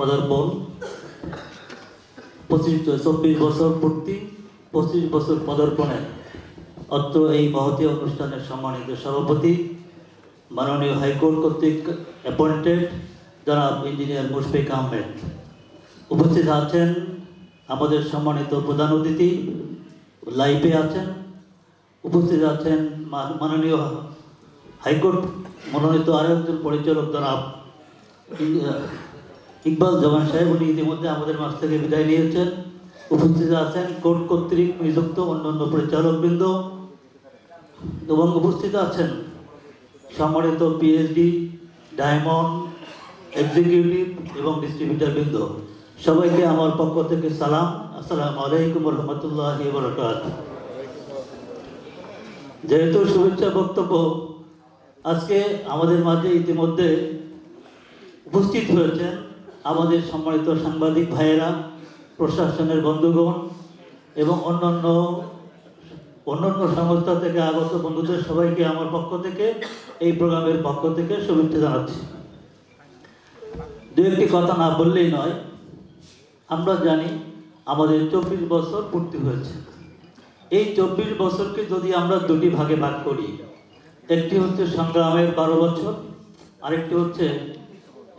পদার্পণ পঁচিশ চব্বিশ বছর পূর্তি, পঁচিশ বছর পদার্পণে অত্র এই মহতী অনুষ্ঠানের সম্মানিত সভাপতি, মাননীয় হাইকোর্ট কর্তৃক অ্যাপয়েন্টেড জনাব ইঞ্জিনিয়ার মুশফিক আহমেদ। উপস্থিত আছেন আমাদের সম্মানিত প্রধান অতিথি, লাইভে আছেন। উপস্থিত আছেন মাননীয় হাইকোর্ট মনোনীত আরও একজন পরিচালক জনাব ইকবাল জামান সাহেব, উনি ইতিমধ্যে আমাদের মাছ থেকে বিদায় নিয়েছেন। উপস্থিত আছেন কোর্ট কর্তৃক নিযুক্ত অন্যান্য পরিচালকবৃন্দ? এবং উপস্থিত আছেন সম্মানিত পিএইচডি ডায়মন্ড এক্সিকিউটিভ এবং ডিস্ট্রিবিউটার বৃন্দ। সবাইকে আমার পক্ষ থেকে সালাম। আসসালামু আলাইকুম রহমতুল্লাহ বরকাত যেহেতু শুভেচ্ছা বক্তব্য, আজকে আমাদের মাঝে ইতিমধ্যে উপস্থিত হয়েছেন আমাদের সম্মানিত সাংবাদিক ভাইয়েরা, প্রশাসনের বন্ধুগণ এবং অন্যান্য অন্যান্য সংস্থা থেকে আগত বন্ধুদের সবাইকে আমার পক্ষ থেকে, এই প্রোগ্রামের পক্ষ থেকে শুভেচ্ছা জানাচ্ছি। দু একটি কথা না বললেই নয়, আমরা জানি আমাদের চব্বিশ বছর পূর্তি হয়েছে। এই চব্বিশ বছরকে যদি আমরা দুটি ভাগে ভাগ করি, একটি হচ্ছে সংগ্রামের বারো বছর, আরেকটি হচ্ছে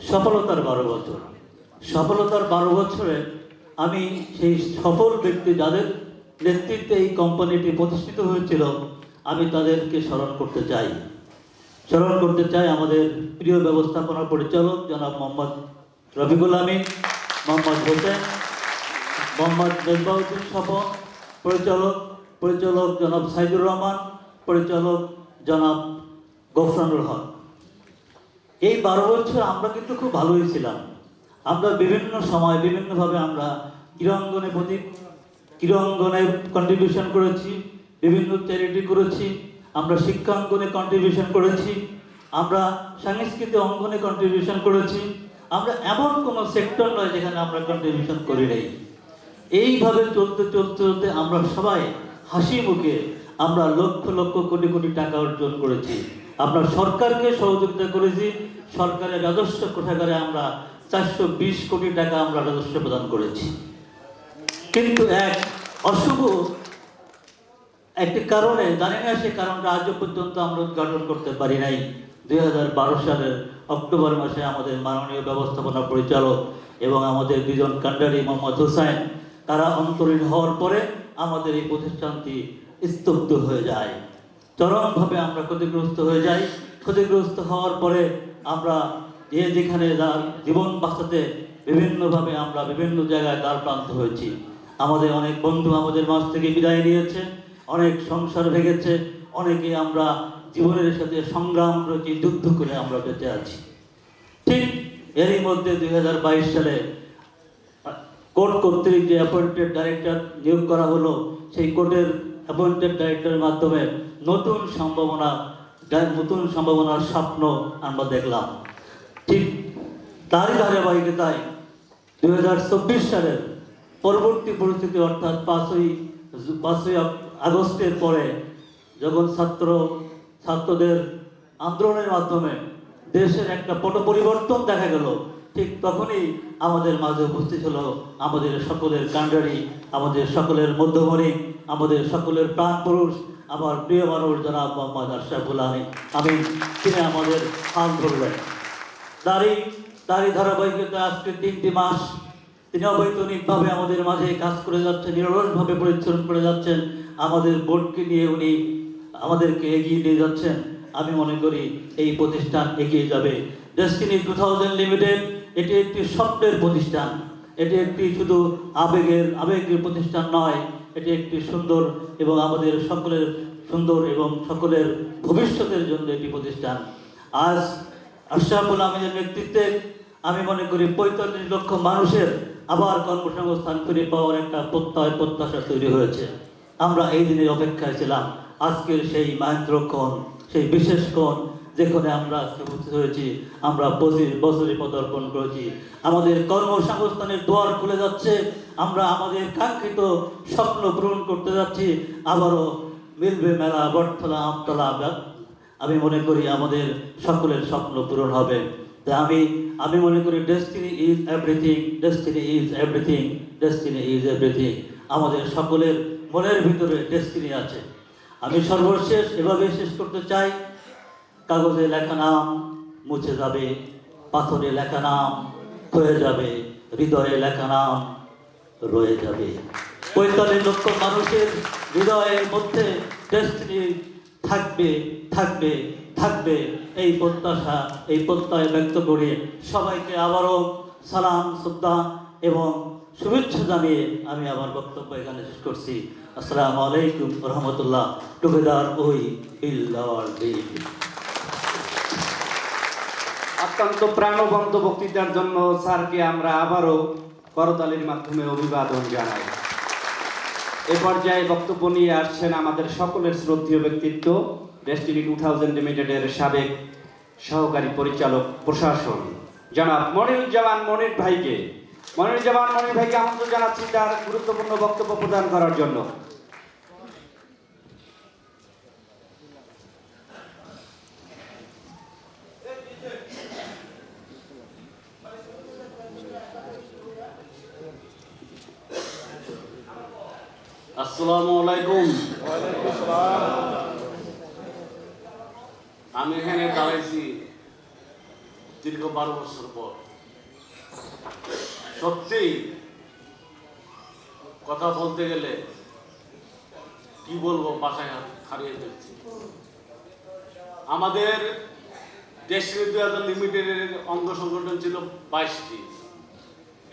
সফলতার বারো বছর। সফলতার বারো বছরে আমি সেই সফল ব্যক্তি যাদের নেতৃত্বে এই কোম্পানিটি প্রতিষ্ঠিত হয়েছিল, আমি তাদেরকে স্মরণ করতে চাই। স্মরণ করতে চাই আমাদের প্রিয় ব্যবস্থাপনা পরিচালক জনাব মোহাম্মদ রফিকুল আমিন, মোহাম্মদ হোসেন, মোহাম্মদ মেজবাউদ্দিন স্বপন পরিচালক পরিচালক জনাব সাইদুর রহমান, পরিচালক জনাব গফরানুল হক। এই বারো বছর আমরা কিন্তু খুব ভালোই ছিলাম। আমরা বিভিন্ন সময় বিভিন্নভাবে আমরা ক্রীড়াঙ্গনে প্রতি ক্রীড়াঙ্গনে কন্ট্রিবিউশন করেছি, বিভিন্ন চ্যারিটি করেছি, আমরা শিক্ষাঙ্গনে কন্ট্রিবিউশন করেছি, আমরা সাংস্কৃতিক অঙ্গনে কন্ট্রিবিউশন করেছি, আমরা এমন কোনো সেক্টর নয় যেখানে আমরা কন্ট্রিবিউশন করি নাই। এইভাবে চলতে চলতে চলতে আমরা সবাই হাসি মুখে আমরা লক্ষ লক্ষ কোটি কোটি টাকা অর্জন করেছি। আমরা সরকারকে সহযোগিতা করেছি, সরকারের রাজস্ব কোষাগারে আমরা চারশো বিশ কোটি টাকা আমরা রাজস্ব প্রদান করেছি। কিন্তু এক অশুভ একটি কারণে, জানি না সে কারণটা আজও পর্যন্ত আমরা উদ্ঘাটন করতে পারি নাই। দু হাজার বারো সালের অক্টোবর মাসে আমাদের মাননীয় ব্যবস্থাপনা পরিচালক এবং আমাদের দুজন কান্ডারি মোহাম্মদ হোসাইন, তারা অন্তরীণ হওয়ার পরে আমাদের এই প্রতিষ্ঠানটি স্তব্ধ হয়ে যায়। চরমভাবে আমরা ক্ষতিগ্রস্ত হয়ে যাই। ক্ষতিগ্রস্ত হওয়ার পরে আমরা যে যেখানে জীবন বাঁচাতে বিভিন্নভাবে আমরা বিভিন্ন জায়গায় দ্বার প্রান্ত হয়েছি। আমাদের অনেক বন্ধু আমাদের মাঝ থেকে বিদায় নিয়েছে, অনেক সংসার ভেঙেছে, অনেকে আমরা জীবনের সাথে সংগ্রাম করেছি, যুদ্ধ করে আমরা বেঁচে আছি। ঠিক এরই মধ্যে দুই হাজার বাইশ সালে কোর্ট কর্তৃক যে অ্যাপয়েন্টেড ডাইরেক্টর নিয়োগ করা হলো, সেই কোর্টের অ্যাপয়েন্টেড ডাইরেক্টরের মাধ্যমে নতুন সম্ভাবনা নতুন সম্ভাবনার স্বপ্ন আমরা দেখলাম। তারই ধারাবাহিকতায় দুই হাজার চব্বিশ সালের পরবর্তী পরিস্থিতি অর্থাৎ পাঁচই পাঁচই আগস্টের পরে যখন ছাত্র, ছাত্রদের আন্দোলনের মাধ্যমে দেশের একটা পট পরিবর্তন দেখা গেল, ঠিক তখনই আমাদের মাঝে উপস্থিত হলো আমাদের সকলের কাণ্ডারি আমাদের সকলের মধ্যমণি, আমাদের সকলের প্রাণ পুরুষ, আমার প্রিয় মানুষ জনাব মোহাম্মদ আশরাফুল আলী আমি তিনি আমাদের হাল ধরলেন তারই তারই ধারাবাহিকতা আজকে তিনটি মাস। তিনি অবৈতনিকভাবে আমাদের মাঝে কাজ করে যাচ্ছেন, নিরলসভাবে পরিচ্ছন্ন করে যাচ্ছেন। আমাদের বোর্ডকে নিয়ে উনি আমাদেরকে এগিয়ে নিয়ে যাচ্ছেন। আমি মনে করি এই প্রতিষ্ঠান এগিয়ে যাবে। ডেস্টিনি টু থাউজেন্ড লিমিটেড, এটি একটি স্বপ্নের প্রতিষ্ঠান। এটি একটি শুধু আবেগের আবেগের প্রতিষ্ঠান নয়, এটি একটি সুন্দর এবং আমাদের সকলের সুন্দর এবং সকলের ভবিষ্যতের জন্য একটি প্রতিষ্ঠান। আজ আশরাফুল আহমেদের নেতৃত্বে আমি মনে করি পঁয়তাল্লিশ লক্ষ মানুষের আবার কর্মসংস্থান ফিরে পাওয়ার একটা প্রত্যয় প্রত্যাশা তৈরি হয়েছে। আমরা এই দিনের অপেক্ষায় ছিলাম। আজকের সেই মহেন্দ্রক্ষণ সেই বিশেষ ক্ষণ যেখানে আমরা আজকে উপস্থিত হয়েছি, আমরা পঁচিশ বছরে পদার্পণ করেছি। আমাদের কর্মসংস্থানের দুয়ার খুলে যাচ্ছে। আমরা আমাদের কাঙ্ক্ষিত স্বপ্ন পূরণ করতে যাচ্ছি। আবারও মিলবে মেলা, বটতলা, আমতলা, আমি মনে করি আমাদের সকলের স্বপ্ন পূরণ হবে। তাই আমি আমি মনে করি destiny is everything destiny is everything destiny is everything আমাদের সকলের মনের ভিতরে ডেস্টিনি আছে। আমি সর্বশেষ এভাবে শেষ করতে চাই। কাগজে লেখা নাম মুছে যাবে, পাথরে লেখা নাম হয়ে যাবে, হৃদয়ে লেখা নাম রয়ে যাবে। পঁয়তাল্লিশ লক্ষ মানুষের হৃদয়ের মধ্যে ডেস্টিনি থাকবে থাকবে থাকবে। এই প্রত্যাশা, এই প্রত্যয় ব্যক্ত করে সবাইকে আবারও সালাম, শ্রদ্ধা এবং শুভেচ্ছা জানিয়ে আমি আমার বক্তব্য এখানে শেষ করছি। আসসালামু আলাইকুম রহমতুল্লাহ। টুগেদার ওই অত্যন্ত প্রাণবন্ত বক্তৃতার জন্য স্যারকে আমরা আবারও করতালির মাধ্যমে অভিবাদন জানাই। এ পর্যায়ে বক্তব্য নিয়ে আসছেন আমাদের সকলের শ্রদ্ধীয় ব্যক্তিত্ব ডেস্টিনি টু থাউজেন্ড লিমিটেডের সাবেক সহকারী পরিচালক, প্রশাসন। জনাব মনিরুজ্জামান মনির ভাইকে। মনিরুজ্জামান মনির ভাইকে আমন্ত্রণ জানাচ্ছি তার গুরুত্বপূর্ণ বক্তব্য প্রদান করার জন্য। আসসালামু আলাইকুম। আমি এখানে দাঁড়াইছি দীর্ঘ বারো বছর পর। সত্যি, কথা বলতে গেলে কি বলব, বাসায় হারিয়ে ফেলছি। আমাদের দেশের দুই হাজার লিমিটেডের অঙ্গ সংগঠন ছিল বাইশটি।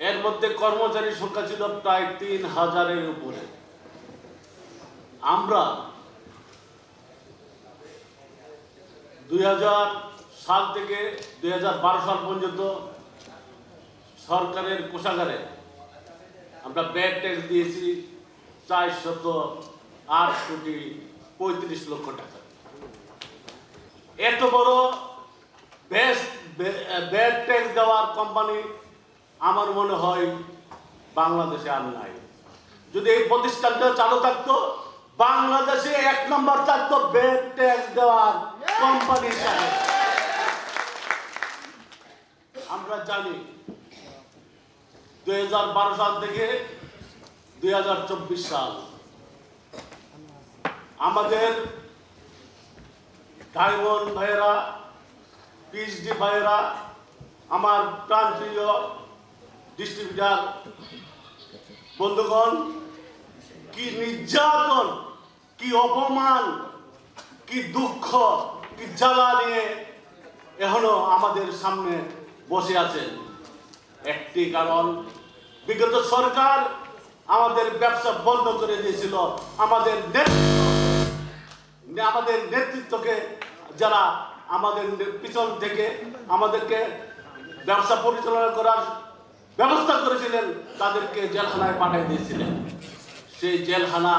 এর মধ্যে কর্মচারীর সংখ্যা ছিল প্রায় তিন হাজারের উপরে। আমরা দুই হাজার সাল থেকে দুই হাজার বারো সাল পর্যন্ত সরকারের কোষাগারে আমরা ব্যাড ট্যাক্স দিয়েছি চার শত আট কোটি পঁয়ত্রিশ লক্ষ টাকা। এত বড় বেস্ট ব্যাড ট্যাক্স দেওয়ার কোম্পানি আমার মনে হয় বাংলাদেশে আর নাই। যদি এই প্রতিষ্ঠানটা চালু থাকতো বাংলাদেশে এক নম্বর থাকতো বেড ট্যাক্স দেওয়ার কোম্পানি আমরা জানি, দুই হাজার বারো সাল থেকে দু হাজার চব্বিশ সাল আমাদের ডায়মন্ড ভাইয়েরা পিএইচডি ভাইয়েরা, আমার প্রান্তীয় ডিস্ট্রিবিউটার বন্ধুগণ, কি নির্যাতন কি অপমান, কি দুঃখ, কি জ্বালা নিয়ে এখনও আমাদের সামনে বসে আছেন একটি কারণ, বিগত সরকার আমাদের ব্যবসা বন্ধ করে দিয়েছিল। আমাদের নেতৃত্ব আমাদের নেতৃত্বকে যারা আমাদের পিছন থেকে আমাদেরকে ব্যবসা পরিচালনা করার ব্যবস্থা করেছিলেন, তাদেরকে জেলখানায় পাঠিয়ে দিয়েছিলেন। সেই জেলখানা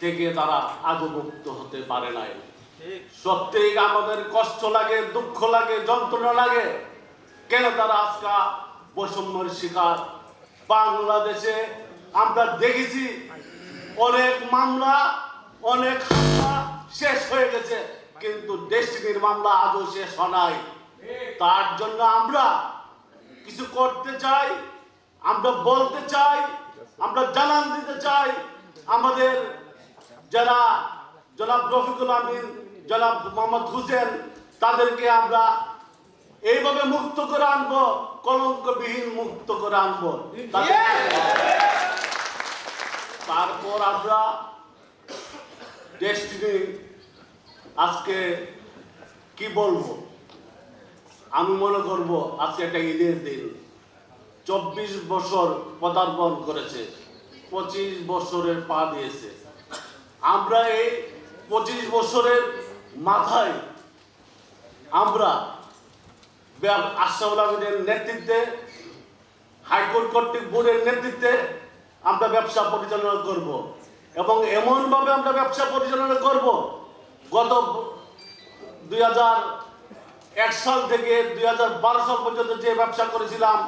থেকে তারা আজও মুক্ত হতে পারে নাই। সত্যি আমাদের কষ্ট লাগে দুঃখ লাগে যন্ত্রণা লাগে। কেন তারা আজকা বৈষম্যের শিকার? বাংলাদেশে আমরা দেখেছি অনেক মামলা অনেক হামলা শেষ হয়ে গেছে কিন্তু ডেস্টিনির মামলা আজও শেষ হয় তার জন্য আমরা কিছু করতে চাই আমরা বলতে চাই আমরা জানান দিতে চাই আমাদের যারা জনাব রফিকুল আমিন, জনাব মোহাম্মদ হুসেন, তাদেরকে আমরা এইভাবে মুক্ত করে আনব, কলঙ্কবিহীন মুক্ত করে আনব। তারপর আমরা ডেস্টিনি আজকে কি বলব? আমি মনে করব, আজকে একটা ঈদের দিন। চব্বিশ বছর পদার্পণ করেছে, পঁচিশ বছরের পা দিয়েছে। আমরা এই পঁচিশ বছরের মাথায় আমরা আলমীদের নেতৃত্বে, হাইকোর্ট কর্তৃক বোর্ডের নেতৃত্বে আমরা ব্যবসা পরিচালনা করব। এবং এমনভাবে আমরা ব্যবসা পরিচালনা করব, গত দুই এক সাল থেকে দুই হাজার বারো সাল পর্যন্ত যে ব্যবসা করেছিলাম,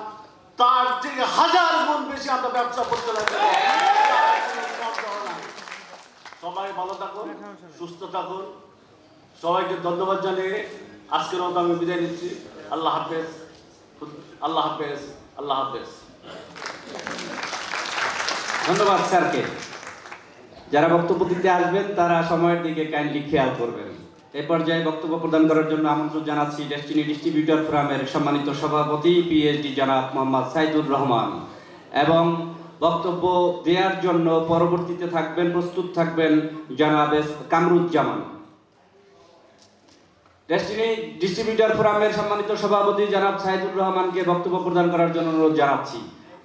তার থেকে হাজার গুণ বেশি আমরা ব্যবসা পরিচালনা করব। সবাই ভালো থাকুন, সুস্থ থাকুন। সবাইকে ধন্যবাদ জানিয়ে আজকের মতো আমি বিদায় নিচ্ছি। আল্লাহ হাফেজ। আল্লাহ হাফেজ। আল্লাহ হাফেজ। ধন্যবাদ স্যারকে। যারা বক্তব্য দিতে আসবেন, তারা সময়ের দিকে কাইন্ডলি খেয়াল করবেন। এ পর্যায়ে বক্তব্য প্রদান করার জন্য আমন্ত্রণ জানাচ্ছি ডেস্টিনি ডিস্ট্রিবিউটর ফোরামের সম্মানিত সভাপতি পিএইচডি জনাব মোহাম্মদ সাইদুর রহমান এবং বক্তব্য দেওয়ার জন্য পরবর্তীতে থাকবেন, প্রস্তুত থাকবেন জনাব কামরুজ্জামান। ডেস্টিনি ডিস্ট্রিবিউটর ফোরামের সম্মানিত সভাপতি জনাব সাইদুর রহমানকে বক্তব্য প্রদান করার জন্য অনুরোধ জানাচ্ছি।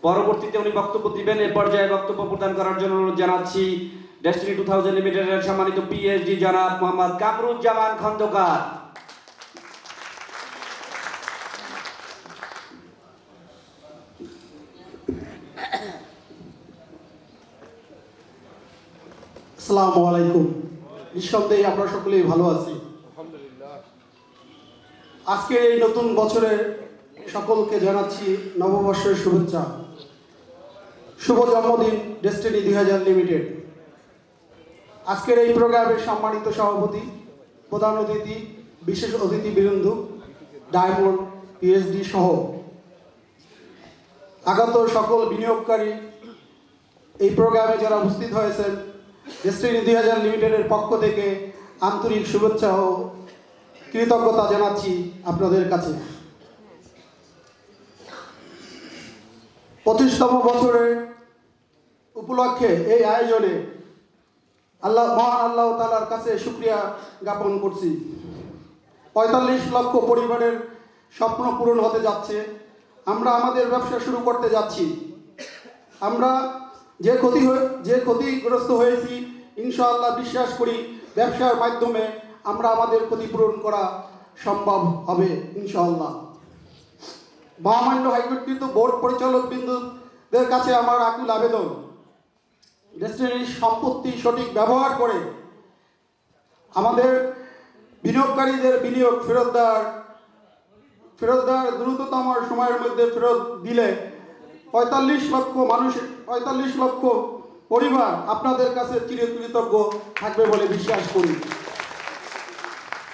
পরবর্তীতে উনি বক্তব্য দিবেন, এ পর্যায়ে বক্তব্য প্রদান করার জন্য অনুরোধ জানাচ্ছি ডেস্টিনি টু থাউজেন্ড লিমিটেডের সম্মানিত পিএইচডি জনাব মোহাম্মদ কামরুজ্জামান খন্দকার। আসসালামু আলাইকুম। নিঃসন্দেহে আমরা সকলেই ভালো আছি। আজকের এই নতুন বছরে সকলকে জানাচ্ছি নববর্ষের শুভেচ্ছা। শুভ জন্মদিন ডেস্টিনি দুই হাজার লিমিটেড আজকের এই প্রোগ্রামের সম্মানিত সভাপতি প্রধান অতিথি বিশেষ অতিথি বীরেন্দু ডায়মন্ড পিএইচডি সহ আগত সকল বিনিয়োগকারী এই প্রোগ্রামে যারা উপস্থিত হয়েছেন ডেস্টিনি দুই হাজার লিমিটেডের পক্ষ থেকে আন্তরিক শুভেচ্ছা ও কৃতজ্ঞতা জানাচ্ছি আপনাদের কাছে। পঁচিশতম বছরের উপলক্ষে এই আয়োজনে আল্লাহ মহান আল্লাহ তালার কাছে শুক্রিয়া জ্ঞাপন করছি। পঁয়তাল্লিশ লক্ষ পরিবারের স্বপ্ন পূরণ হতে যাচ্ছে। আমরা আমাদের ব্যবসা শুরু করতে যাচ্ছি। আমরা যে ক্ষতি হয়ে যে ক্ষতিগ্রস্ত হয়েছি, ইনশাআল্লাহ বিশ্বাস করি ব্যবসার মাধ্যমে আমরা আমাদের ক্ষতিপূরণ করা সম্ভব হবে, ইনশাআল্লাহ। মহামান্য হাইকোর্টকৃত বোর্ড পরিচালক বিন্দুদের কাছে আমার আকুল আবেদন। ডেস্টিনির সম্পত্তি সঠিক ব্যবহার করে আমাদের বিনিয়োগকারীদের বিনিয়োগ ফেরত দেওয়ার ফেরত দেওয়ার দ্রুততম সময়ের মধ্যে ফেরত দিলে পঁয়তাল্লিশ লক্ষ মানুষ, পঁয়তাল্লিশ লক্ষ পরিবার আপনাদের কাছে চিরকৃতজ্ঞ থাকবে বলে বিশ্বাস করি।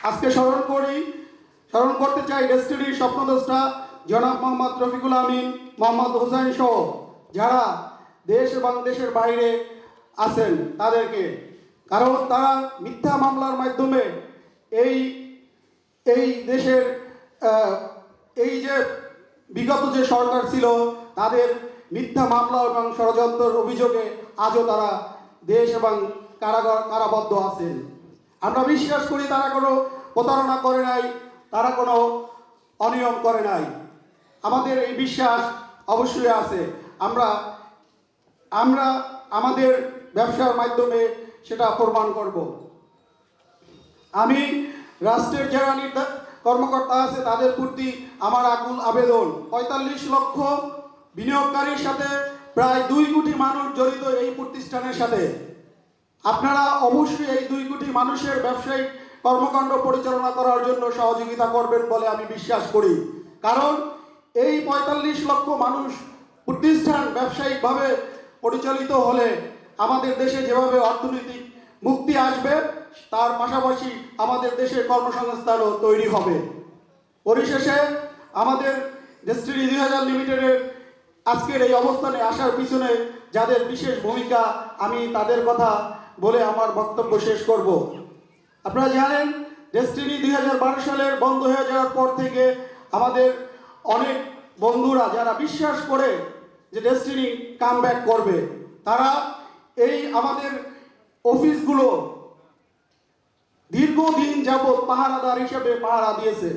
আজকে স্মরণ করি, স্মরণ করতে চাই ডেস্টিনির স্বপ্নদ্রষ্টা জনাব মোহাম্মদ রফিকুল আমিন, মোহাম্মদ হোসেন সহ যারা দেশ এবং দেশের বাইরে আছেন তাদেরকে। কারণ তারা মিথ্যা মামলার মাধ্যমে এই এই দেশের এই যে বিগত যে সরকার ছিল তাদের মিথ্যা মামলা এবং ষড়যন্ত্রের অভিযোগে আজও তারা দেশ এবং কারাগার কারাবদ্ধ আছেন। আমরা বিশ্বাস করি তারা কোনো প্রতারণা করে নাই, তারা কোনো অনিয়ম করে নাই। আমাদের এই বিশ্বাস অবশ্যই আছে। আমরা আমরা আমাদের ব্যবসার মাধ্যমে সেটা প্রমাণ করব। আমি রাষ্ট্রের যারা কর্মকর্তা আছে তাদের প্রতি আমার আকুল আবেদন। পঁয়তাল্লিশ লক্ষ বিনিয়োগকারীর সাথে প্রায় দুই কোটি মানুষ জড়িত এই প্রতিষ্ঠানের সাথে। আপনারা অবশ্যই এই দুই কোটি মানুষের ব্যবসায়িক কর্মকাণ্ড পরিচালনা করার জন্য সহযোগিতা করবেন বলে আমি বিশ্বাস করি। কারণ এই পঁয়তাল্লিশ লক্ষ মানুষ প্রতিষ্ঠান ব্যবসায়িকভাবে পরিচালিত হলে আমাদের দেশে যেভাবে অর্থনৈতিক মুক্তি আসবে, তার পাশাপাশি আমাদের দেশে কর্মসংস্থানও তৈরি হবে। পরিশেষে আমাদের ডেস্টিনি দুই হাজার লিমিটেডের আজকের এই অবস্থানে আসার পিছনে যাদের বিশেষ ভূমিকা, আমি তাদের কথা বলে আমার বক্তব্য শেষ করব। আপনারা জানেন ডেস্টিনি দুই হাজার বারো সালের বন্ধ হয়ে যাওয়ার পর থেকে আমাদের অনেক বন্ধুরা যারা বিশ্বাস করে যে ডেস্টিনি কাম করবে, তারা এই আমাদের অফিসগুলো দীর্ঘদিন যাবৎ পাহারাদার হিসেবে পাহারা দিয়েছে।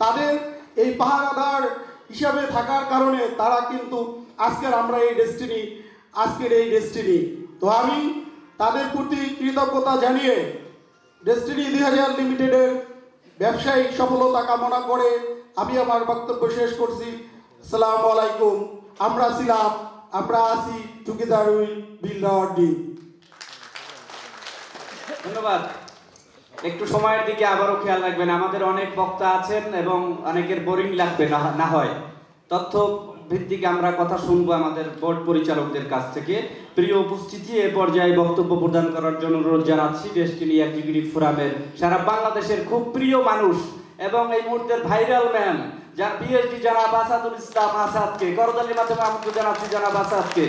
তাদের এই পাহারাদার হিসাবে থাকার কারণে তারা কিন্তু আজকের আমরা এই ডেস্টিনি আজকের এই ডেস্টিনি তো আমি তাদের প্রতি কৃতজ্ঞতা জানিয়ে ডেস্টিনি দুই হাজার লিমিটেডের ব্যবসায়িক সফলতা কামনা করে আমি আমার বক্তব্য শেষ করছি। আসসালামু আলাইকুম। আমরা ছিলাম, আমরা আছি আওয়ার ধন্যবাদ। একটু সময়ের দিকে আবারও খেয়াল রাখবেন, আমাদের অনেক বক্তা আছেন এবং অনেকের বোরিং লাগবে না হয়। তথ্য ভিত্তিক আমরা কথা শুনব আমাদের বোর্ড পরিচালকদের কাছ থেকে। প্রিয় উপস্থিতি, এ পর্যায়ে বক্তব্য প্রদান করার জন্য অনুরোধ জানাচ্ছি ডেস্টিনি এক্সিকিউটিভ ফোরামের সারা বাংলাদেশের খুব প্রিয় মানুষ এবং এই মুহূর্তের ভাইরাল ম্যাম, যার পিএইচডি জানাব আসাদুল ইসলাম আসাদকে করতালির মাধ্যমে আমন্ত্রণ জানাচ্ছি জানাব আসাদকে।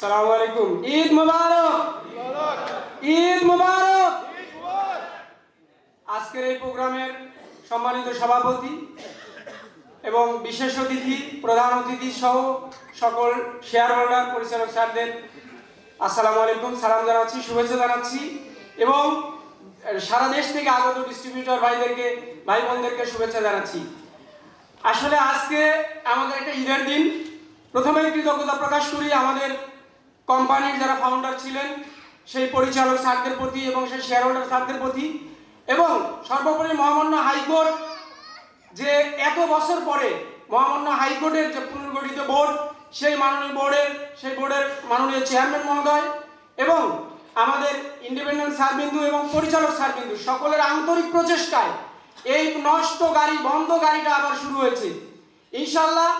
সালাম আলাইকুম ঈদ মুবারক ঈদ মুবারক আজকের এই প্রোগ্রামের সম্মানিত সভাপতি এবং বিশেষ অতিথি, প্রধান অতিথি সহ সকল শেয়ার হোল্ডার পরিচালক স্যারদের আসসালামু আলাইকুম, সালাম জানাচ্ছি, শুভেচ্ছা জানাচ্ছি এবং সারা দেশ থেকে আগত ডিস্ট্রিবিউটর ভাইদেরকে ভাই বোনদেরকে শুভেচ্ছা জানাচ্ছি। আসলে আজকে আমাদের একটা ঈদের দিন। প্রথমে কৃতজ্ঞতা প্রকাশ করি আমাদের কোম্পানির যারা ফাউন্ডার ছিলেন, সেই পরিচালক স্যারদের প্রতি এবং সেই শেয়ার হোল্ডার স্যারদের প্রতি এবং সর্বোপরি মহামান্য হাইকোর্ট যে এত বছর পরে মহামান্য হাইকোর্টের যে পুনর্গঠিত বোর্ড, সেই মাননীয় বোর্ডের, সেই বোর্ডের মাননীয় চেয়ারম্যান মহোদয় এবং আমাদের ইন্ডিপেন্ডেন্ট সারবিন্দু এবং পরিচালক সারবিন্দু সকলের আন্তরিক প্রচেষ্টায় এই নষ্ট গাড়ি, বন্ধ গাড়িটা আবার শুরু হয়েছে। ইনশাল্লাহ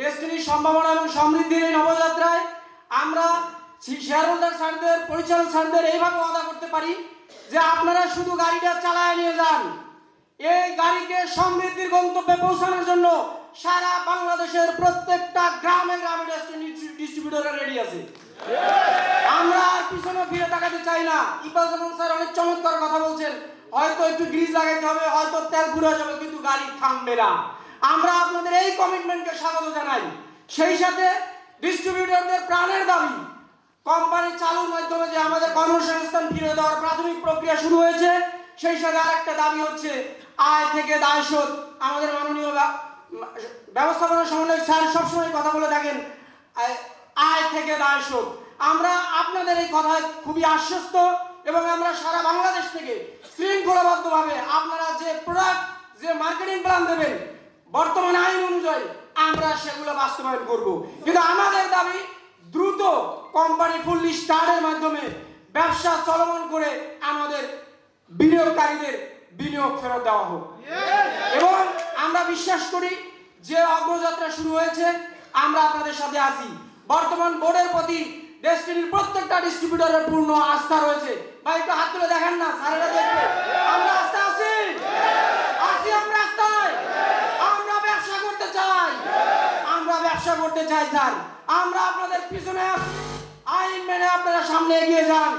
ডেস্টিনির সম্ভাবনা এবং সমৃদ্ধির এই নবযাত্রায় আমরা শেয়ার হোল্ডার স্যারদের, পরিচালক স্যারদের এইভাবে ওয়াদা করতে পারি যে আপনারা শুধু গাড়িটা চালায় নিয়ে যান। এই গাড়িকে সমৃদ্ধির গন্তব্যে পৌঁছানোর জন্য সারা বাংলাদেশের প্রত্যেকটা গ্রামে গ্রামে ডিস্ট্রিবিউটর রেডি আছে। আমরা আর পিছনে ফিরে তাকাতে চাই না। ইকবাল জামান স্যার অনেক চমৎকার কথা বলছেন। হয়তো একটু গ্রিজ লাগাইতে হবে, হয়তো তেল ঘুরে যাবে, কিন্তু গাড়ি থামবে না। আমরা আপনাদের এই কমিটমেন্টকে স্বাগত জানাই। সেই সাথে ডিস্ট্রিবিউটরদের প্রাণের দাবি, কোম্পানি চালুর মাধ্যমে যে আমাদের কর্মসংস্থান ফিরে দেওয়ার প্রাথমিক প্রক্রিয়া শুরু হয়েছে, সেই সাথে আরেকটা দাবি হচ্ছে, আয় থেকে দায় শোধ। আমাদের মাননীয় ব্যবস্থাপনা সমন্বয় স্যার সবসময় কথা বলে থাকেন, আয়- থেকে দায় শোধ। আমরা আপনাদের এই কথায় খুবই আশ্বস্ত এবং আমরা সারা বাংলাদেশ থেকে শৃঙ্খলাবদ্ধভাবে আপনারা যে প্রোডাক্ট যে মার্কেটিং প্ল্যান দেবেন, বর্তমান আইন অনুযায়ী আমরা সেগুলো বাস্তবায়ন করব। কিন্তু আমাদের দাবি দ্রুত কোম্পানি ফুললি স্টার্টের মাধ্যমে ব্যবসা চলমান করে আমাদের বিনিয়োগকারীদের বিনিয়োগ ফেরত দেওয়া হোক। এবং আমরা বিশ্বাস করি যে অগ্রযাত্রা শুরু হয়েছে, আমরা আপনাদের সাথে আছি। বর্তমান বোর্ডের প্রতি ডেস্টিনির প্রত্যেকটা ডিস্ট্রিবিউটরের পূর্ণ আস্থা রয়েছে। ভাই, একটু হাত তুলে দেখেন না, স্যারেরা দেখবে। আমরা আস্থা আছি? আছি আমরা ব্যবসা করতে চাই ব্যবসা করতে চাই, স্যার। আমরা আপনাদের পিছনে আইন মেনে আপনারা সামনে এগিয়ে যান।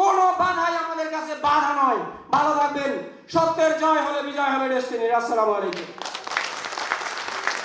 কোনো বাধাই আমাদের কাছে বাধা নয়। ভালো থাকবেন। সত্যের জয় হলে বিজয় হবে ডেস্টিনির। আসসালামু আলাইকুম।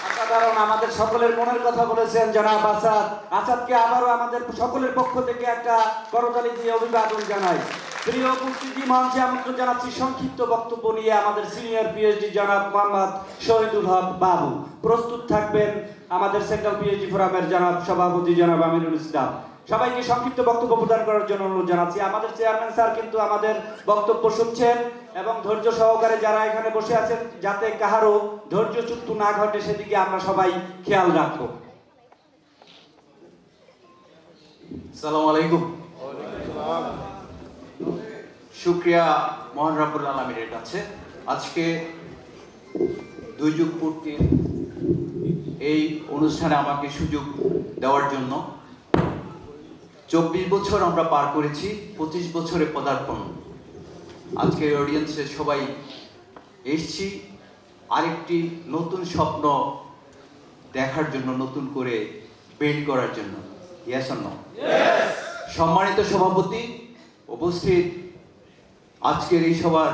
অসাধারণ আমাদের সকলের মনের কথা বলেছেন, জনাব আসাদ। আসাদকে আবারও আমাদের সকলের পক্ষ থেকে একটা করতালি দিয়ে অভিবাদন জানাই। প্রিয় উপস্থিতি মঞ্চে আমন্ত্রণ জানাচ্ছি সংক্ষিপ্ত বক্তব্য নিয়ে আমাদের সিনিয়র পিএইচডি জনাব মোহাম্মদ শহীদুল হক বাবু। প্রস্তুত থাকবেন আমাদের সেন্ট্রাল পিএইচডি ফোরামের জনাব সভাপতি জনাব আমিনুল ইসলাম। সবাইকে সংক্ষিপ্ত বক্তব্য প্রদান করার জন্য অনুরোধ জানাচ্ছি। আমাদের চেয়ারম্যান স্যার কিন্তু আমাদের বক্তব্য শুনছেন এবং ধৈর্য সহকারে যারা এখানে বসে আছেন, যাতে কাহারও ধৈর্যচ্যুত না ঘটে, সেদিকে আমরা সবাই খেয়াল রাখব। সালাম আলাইকুম। শুক্রিয়া মহান রাব্বুল আলমীর কাছে আজকে দুই যুগ পূর্তির এই অনুষ্ঠানে আমাকে সুযোগ দেওয়ার জন্য চব্বিশ বছর আমরা পার করেছি পঁচিশ বছরে পদার্পণ। আজকের অডিয়েন্সে সবাই এসছি আরেকটি নতুন স্বপ্ন দেখার জন্য নতুন করে বিল্ড করার জন্য। ইয়েস সম্মানিত সভাপতি উপস্থিত আজকের এই সভার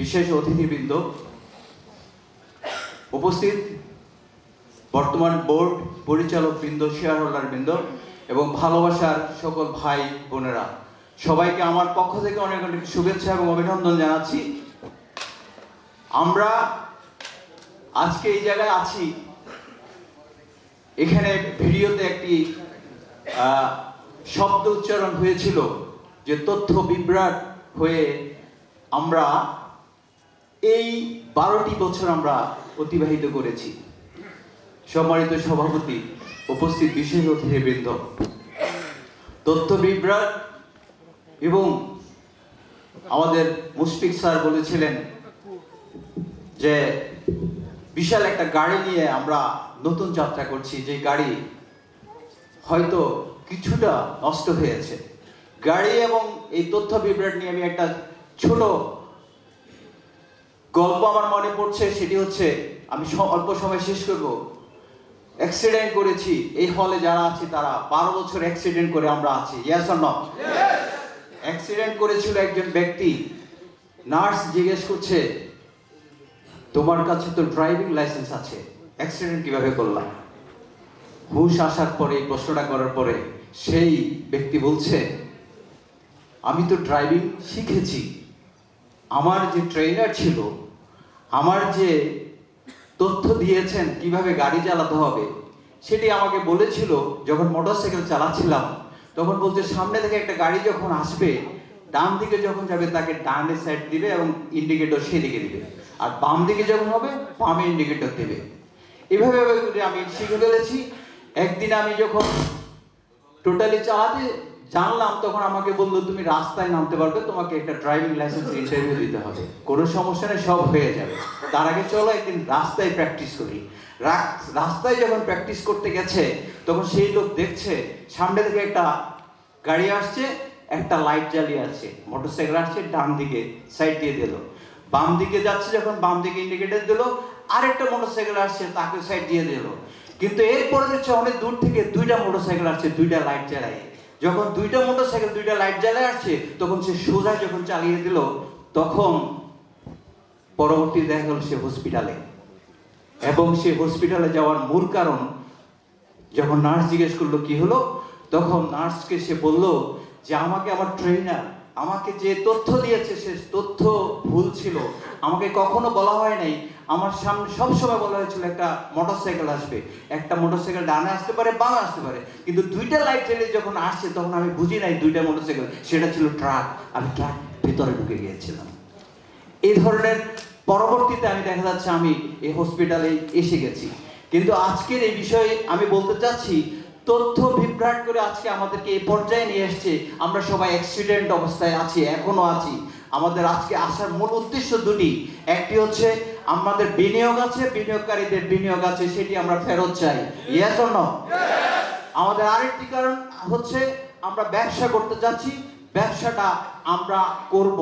বিশেষ অতিথিবৃন্দ উপস্থিত বর্তমান বোর্ড পরিচালক বৃন্দ শেয়ার হোল্ডার বৃন্দ এবং ভালোবাসার সকল ভাই বোনেরা। সবাইকে আমার পক্ষ থেকে অনেক অনেক শুভেচ্ছা এবং অভিনন্দন জানাচ্ছি। আমরা আজকে এই জায়গায় আছি। এখানে ভিডিওতে একটি শব্দ উচ্চারণ হয়েছিল যে তথ্য বিভ্রাট হয়ে আমরা এই বারোটি বছর আমরা অতিবাহিত করেছি। সম্মানিত সভাপতি, উপস্থিত বিশেষ অতিথিবৃন্দ তথ্য বিভ্রাট এবং আমাদের মুশফিক স্যার বলেছিলেন যে বিশাল একটা গাড়ি নিয়ে আমরা নতুন যাত্রা করছি। যে গাড়ি হয়তো কিছুটা নষ্ট হয়েছে। গাড়ি এবং এই তথ্য বিভ্রাট নিয়ে আমি একটা ছোট গল্প আমার মনে পড়ছে সেটি হচ্ছে আমি অল্প সময় শেষ করব। অ্যাক্সিডেন্ট করেছি। এই হলে যারা আছে তারা বারো বছর অ্যাক্সিডেন্ট করে আমরা আছি। ইয়াস অর নট অ্যাক্সিডেন্ট করেছিল একজন ব্যক্তি। নার্স জিজ্ঞেস করছে তোমার কাছে তো ড্রাইভিং লাইসেন্স আছে। অ্যাক্সিডেন্ট কীভাবে করলাম? হুশ আসার পরে এই প্রশ্নটা করার পরে সেই ব্যক্তি বলছে আমি তো ড্রাইভিং শিখেছি। আমার যে ট্রেনার ছিল, আমার যে তথ্য দিয়েছেন, কীভাবে গাড়ি চালাতে হবে, সেটি আমাকে বলেছিল, যখন মোটরসাইকেল চালাচ্ছিলাম, তখন বলছে, সামনে থেকে একটা গাড়ি যখন আসবে, ডান দিকে যখন যাবে, তাকে ডানে সাইড দিবে এবং ইন্ডিকেটর সেদিকে দিবে। আর বাম দিকে যখন হবে, বামে ইন্ডিকেটর দেবে। এভাবে আমি শিখে ফেলেছি। একদিন আমি যখন টোটালি চালাতে জানলাম, তখন আমাকে বলল, তুমি রাস্তায় নামতে পারবে, তোমাকে একটা ড্রাইভিং লাইসেন্স ইন্টারভিউ দিতে হবে। কোনো সমস্যা নেই, সব হয়ে যাবে। তার আগে চলো একদিন রাস্তায় প্র্যাকটিস করি। রাস্তায় যখন প্র্যাকটিস করতে গেছে, তখন সেই লোক দেখছে, সামনে থেকে একটা গাড়ি আসছে, একটা লাইট জ্বালিয়ে আছে মোটরসাইকেল আসছে, ডান দিকে সাইড দিয়ে দিল। বাম দিকে যাচ্ছে, যখন বাম দিকে ইন্ডিকেটর দিল, আরেকটা মোটরসাইকেল আসছে, তাকে সাইড দিয়ে দিল। কিন্তু এরপরে দেখছে অনেক দূর থেকে দুইটা মোটরসাইকেল আসছে, দুইটা লাইট জ্বালায়। যখন দুইটা মোটরসাইকেল, দুইটা লাইট জ্বালায় আসছে, তখন সে সোজা যখন চালিয়ে দিল, তখন পরবর্তী দেখা গেল সে হসপিটালে এবং সে হসপিটালে যাওয়ার মূল কারণ, যখন নার্স জিজ্ঞেস করল, কি হলো? তখন নার্সকে সে বলল যে, আমাকে আমার ট্রেনার আমাকে যে তথ্য দিয়েছে, সে তথ্য ভুল ছিল। আমাকে কখনো বলা হয় নাই। আমার সামনে সবসময় বলা হয়েছিল একটা মোটরসাইকেল আসবে। একটা মোটরসাইকেল ডানে আসতে পারে, বামে আসতে পারে। কিন্তু দুইটা লাইট জ্বালিয়ে যখন আসছে, তখন আমি বুঝি নাই দুইটা মোটরসাইকেল সেটা ছিল ট্রাক আমি ট্রাক ভিতরে ঢুকে গিয়েছিলাম। এই ধরনের পরবর্তীতে আমি দেখা যাচ্ছে আমি এই হসপিটালে এসে গেছি। কিন্তু আজকের এই বিষয়ে আমি বলতে চাচ্ছি, তথ্য বিভ্রাট করে আজকে আমাদেরকে এই পর্যায়ে নিয়ে এসছে। আমরা সবাই অ্যাক্সিডেন্ট অবস্থায় আছি, এখনও আছি। আমাদের আজকে আসার মূল উদ্দেশ্য দুটি। একটি হচ্ছে আমাদের বিনিয়োগ আছে বিনিয়োগকারীদের বিনিয়োগ আছে সেটি আমরা ফেরত চাই। ইয়েস অর নো আমাদের আরেকটি কারণ হচ্ছে আমরা ব্যবসা করতে যাচ্ছি ব্যবসাটা আমরা করব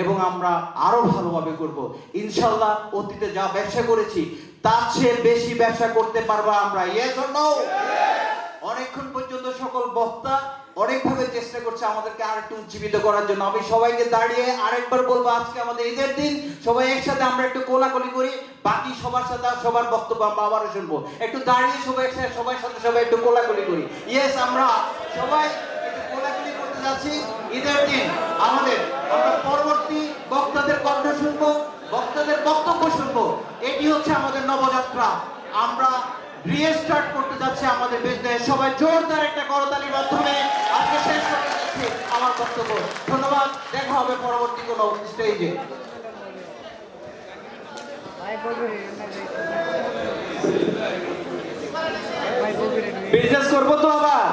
এবং আমরা আরও ভালোভাবে করব। ইনশাল্লাহ অতীতে যা ব্যবসা করেছি তার চেয়ে বেশি ব্যবসা করতে পারব আমরা। ইয়েস অর নো অনেকক্ষণ পর্যন্ত সকল বক্তা অনেকভাবে চেষ্টা করছে আমাদেরকে আর একটু উজ্জীবিত করার জন্য। আমি সবাইকে দাঁড়িয়ে আরেকবার বলব আজকে আমাদের ঈদের দিন। সবাই একসাথে আমরা একটু কোলাকুলি করি, বাকি সবার সাথে সবার বক্তব্য আমরা আবারও শুনব। একটু দাঁড়িয়ে সবাই একসাথে, সবার সাথে সবাই একটু কোলাকুলি করি। ইয়েস আমরা সবাই একটু কোলাকুলি করতে যাচ্ছি ঈদের দিন। আমাদের, আমরা পরবর্তী বক্তাদের কণ্ঠ শুনব, বক্তাদের বক্তব্য শুনব। এটি হচ্ছে আমাদের নবযাত্রা। আমরা রিস্টার্ট করতে যাচ্ছে আমাদের বিজনেস সবাই জোরদার একটা করতালির মাধ্যমে আজকে শেষ করতে যাচ্ছি আমার বক্তব্য। ধন্যবাদ, দেখা হবে পরবর্তী কোনো স্টেজে বিজনেস করব তো আবার।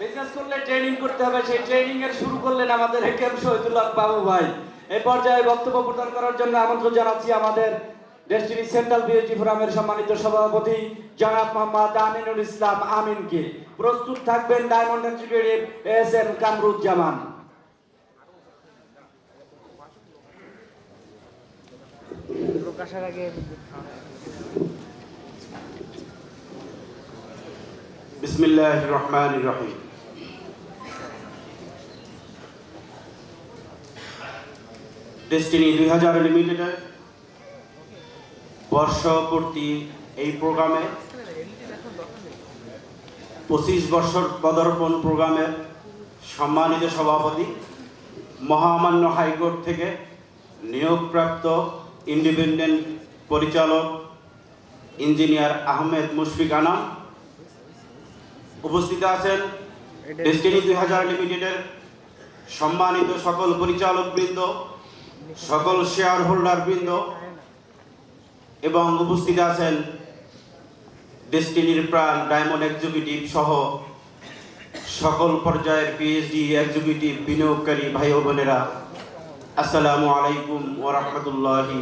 বিজনেস করলে ট্রেনিং করতে হবে, সেই ট্রেনিং এর শুরু করলেন আমাদের হেকেম শহীদুল্লাহ বাবু ভাই। এই পর্যায়ে বক্তব্য প্রদান করার জন্য আমন্ত্রণ জানাচ্ছি আমাদের ডেস্টিনি সেন্ট্রাল বিএসটি ফোরামের সম্মানিত সভাপতি জনাব মোহাম্মদ আমিনুল ইসলাম আমিনকে প্রস্তুত থাকবেন diamond executive S M Kamruzzaman. প্রকাশের আগে বিসমিল্লাহ রহমান রহিম। ডেস্টিনি দুই হাজার লিমিটেডের বর্ষপূর্তি এই প্রোগ্রামে, পঁচিশ বছর পদার্পণ প্রোগ্রামের সম্মানিত সভাপতি, মহামান্য হাইকোর্ট থেকে নিয়োগপ্রাপ্ত ইন্ডিপেন্ডেন্ট পরিচালক ইঞ্জিনিয়ার আহমেদ মুশফিক আনাম। উপস্থিত আছেন ডেস্টিনি দুই হাজার লিমিটেডের সম্মানিত সকল পরিচালক বৃন্দ সকল শেয়ার হোল্ডার বৃন্দ এবং উপস্থিত আছেন ডেস্টিনির প্রাণ ডায়মন্ড এক্সিকিউটিভ সহ সকল পর্যায়ের পিএইচডি এক্সিকিউটিভ বিনিয়োগকারী ভাই ও বোনেরা, আসসালামু আলাইকুম ওয়া রাহমাতুল্লাহি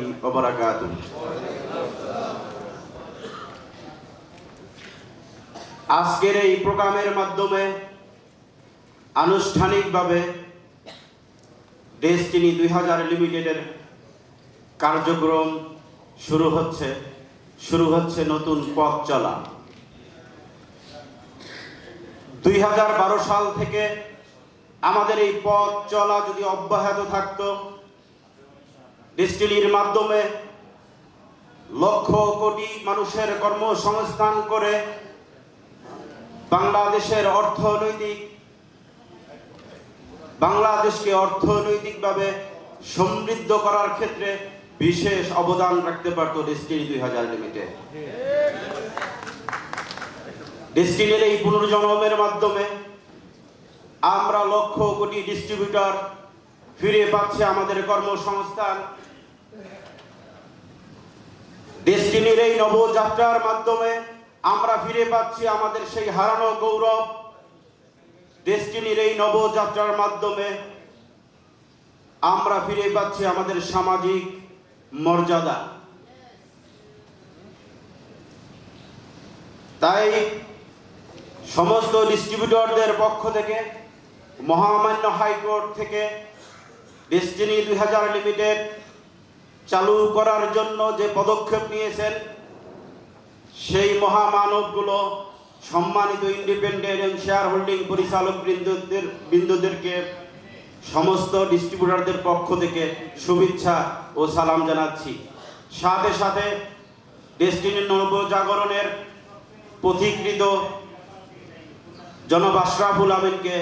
আজকের এই প্রোগ্রামের মাধ্যমে আনুষ্ঠানিকভাবে ডেস্টিনি দুই হাজার লিমিটেডের কার্যক্রম শুরু হচ্ছে শুরু হচ্ছে নতুন পথ চলা। দুই হাজার বারো সাল থেকে আমাদের এই পথ চলা যদি অব্যাহত থাকতো, ডিস্টিলির মাধ্যমে লক্ষ কোটি মানুষের কর্মসংস্থান করে বাংলাদেশের অর্থনৈতিক, বাংলাদেশকে অর্থনৈতিকভাবে সমৃদ্ধ করার ক্ষেত্রে বিশেষ অবদান রাখতে পারত ডিস্টিল দুই হাজার লিমিটেড ডিস্টিলের এই পুনর্জন্মের মাধ্যমে আমরা লক্ষ কোটি ডিস্ট্রিবিউটর ফিরে পাচ্ছে আমাদের কর্মসংস্থান। ডেস্টিনির এই নবযাত্রার মাধ্যমে আমরা ফিরে পাচ্ছি আমাদের সেই হারানো গৌরব। ডেস্টিনির এই নবযাত্রার মাধ্যমে আমরা ফিরে পাচ্ছি আমাদের সামাজিক মর্যাদা। তাই সমস্ত ডিস্ট্রিবিউটরদের পক্ষ থেকে, মহামান্য হাইকোর্ট থেকে ডেস্টিনি দুই হাজার লিমিটেড চালু করার জন্য যে পদক্ষেপ নিয়েছেন, সেই মহামানবগুলো সম্মানিত ইন্ডিপেন্ডেন্ট শেয়ার হোল্ডিং পরিচালক বৃন্দদের বৃন্দদেরকে সমস্ত ডিস্ট্রিবিউটারদের পক্ষ থেকে শুভেচ্ছা ও সালাম জানাচ্ছি। সাথে সাথে ডেস্টিনি নবজাগরণের পথিকৃত জনাব আশরাফুল আমিনকে